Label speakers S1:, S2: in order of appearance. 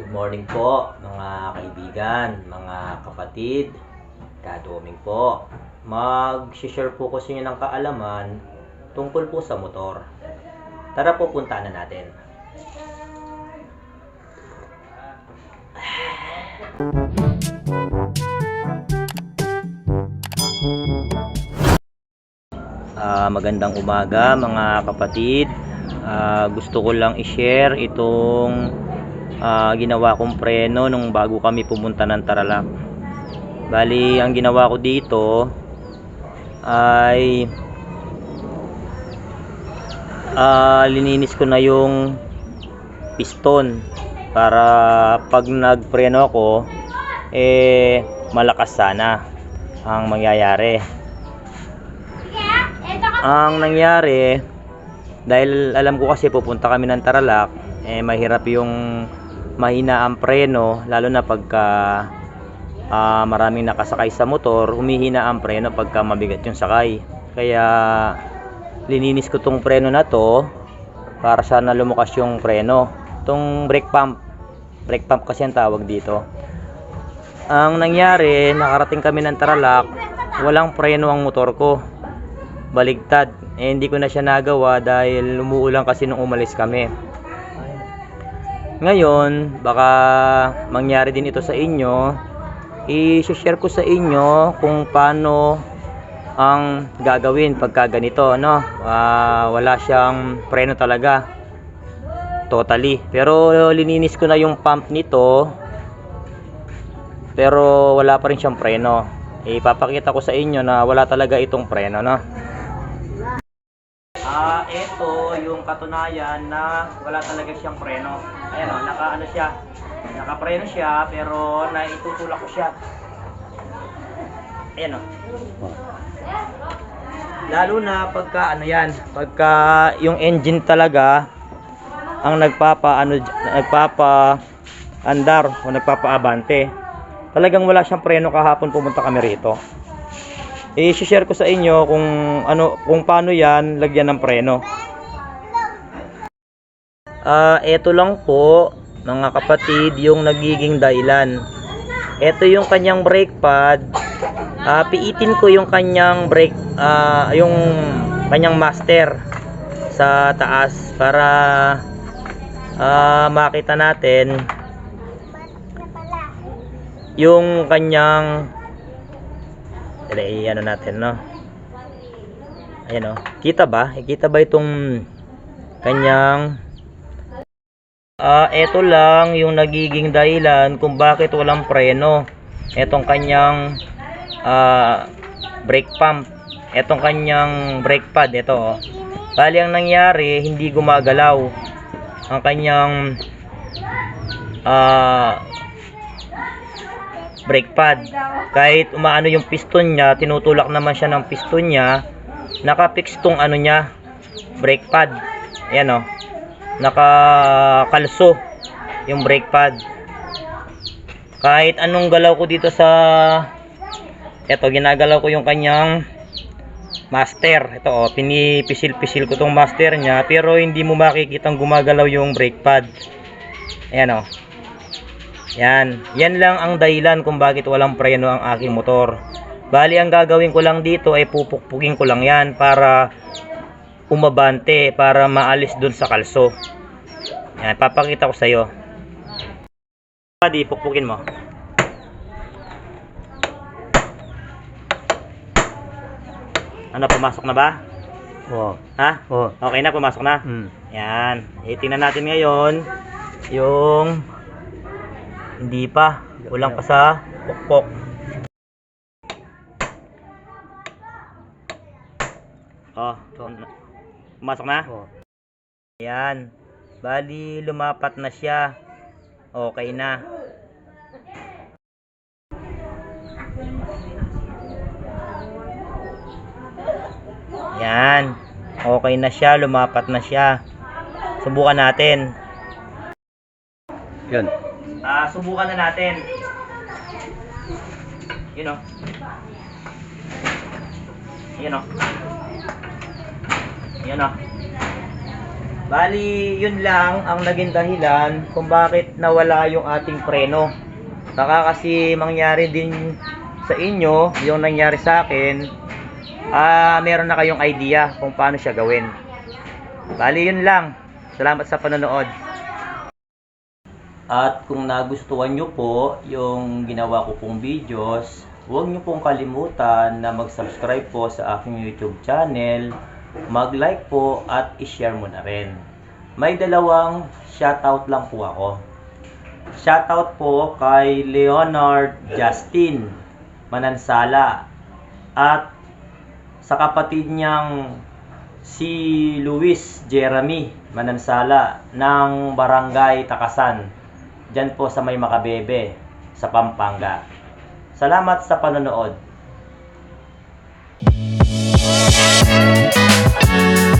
S1: morning po mga kaibigan, mga kapatid, kadoming po. Mag-share po ko sa inyo ng kaalaman tungkol po sa motor. Tara po punta na natin. Ah, magandang umaga mga kapatid. Ah, gusto ko lang i-share itong ah, ginawa kong preno nung bago kami pumunta ng Tarlac. Bali, ang ginawa ko dito ay ah, lininis ko na yung piston para pag nagpreno ako eh malakas sana ang mangyayari. Ang nangyari, dahil alam ko kasi pupunta kami ng Tarlac, eh mahirap yung mahina ang preno, lalo na pagka ah, maraming nakasakay sa motor, humihina ang preno pagka mabigat yung sakay. Kaya lininis ko tong preno na to para sana lumukas yung preno. Tong brake pump, brake pump kasi ang tawag dito. Ang nangyari, nakarating kami ng Tarlac, walang preno ang motor ko baligtad. Eh, hindi ko na siya nagawa dahil umuulan kasi nung umalis kami. Ngayon, baka mangyari din ito sa inyo. I-share ko sa inyo kung paano ang gagawin pagka ganito, no? Ah, wala siyang preno talaga. Totally. Pero lininis ko na yung pump nito. Pero wala pa rin siyang preno. Ipapakita ko sa inyo na wala talaga itong preno, no? Ah, ito yung katunayan na wala talaga siyang preno. Ayan o, naka ano siya. Naka-preno siya pero naitutulak ko siya. Ayan o. Lalo na pagka ano yan, pagka yung engine talaga ang nagpapa ano nagpapa andar o nagpapaabante. Talagang wala siyang preno kahapon pumunta kami rito i-share ko sa inyo kung ano kung paano 'yan lagyan ng preno. Ah, ito lang po mga kapatid yung nagiging dahilan. Ito yung kanyang brake pad. Ah, piitin ko yung kanyang brake ah, yung kanyang master sa taas para ah, makita natin yung kanyang Dali, ano natin, no? Ayan, oh. Kita ba? Kita ba itong kanyang Ah, eto lang yung nagiging dahilan kung bakit walang preno. Etong kanyang ah, brake pump. Etong kanyang brake pad, ito oh. Bali ang nangyari, hindi gumagalaw ang kanyang ah brake pad. Kahit umaano yung piston niya, tinutulak naman siya ng piston niya, nakapix tong ano niya, brake pad. Ayan o. Nakakalso yung brake pad. Kahit anong galaw ko dito sa eto ginagalaw ko yung kanyang master. Ito oh, pinipisil-pisil ko tong master niya pero hindi mo makikitang gumagalaw yung brake pad. Ayan oh. Yan. Yan lang ang dahilan kung bakit walang preno ang aking motor. Bali, ang gagawin ko lang dito ay pupukpukin ko lang yan para umabante, para maalis dun sa kalso. Yan, papakita ko sa'yo. Padi, pukpukin mo. Ano, pumasok na ba?
S2: Oo.
S1: Ha?
S2: Oo.
S1: Okay na, pumasok na?
S2: Mm.
S1: Yan. E, tingnan natin ngayon yung hindi pa. Kulang pa sa pukpok. Oh, pumasok na?
S2: Oo.
S1: Yan. Bali, lumapat na siya. Okay na. Yan. Okay na siya, lumapat na siya. Subukan natin.
S2: Yun.
S1: Ah, subukan na natin. Yun oh. Yun oh. Yun oh. Bali, yun lang ang naging dahilan kung bakit nawala yung ating preno. Baka kasi mangyari din sa inyo yung nangyari sa akin. Ah, meron na kayong idea kung paano siya gawin. Bali, yun lang. Salamat sa panonood. At kung nagustuhan nyo po yung ginawa ko pong videos, huwag nyo pong kalimutan na mag-subscribe po sa aking YouTube channel, mag-like po at i-share mo na rin. May dalawang shoutout lang po ako. Shoutout po kay Leonard Justin Manansala at sa kapatid niyang si Luis Jeremy Manansala ng Barangay Takasan. Diyan po sa may Makabebe sa Pampanga. Salamat sa panonood. Thank you.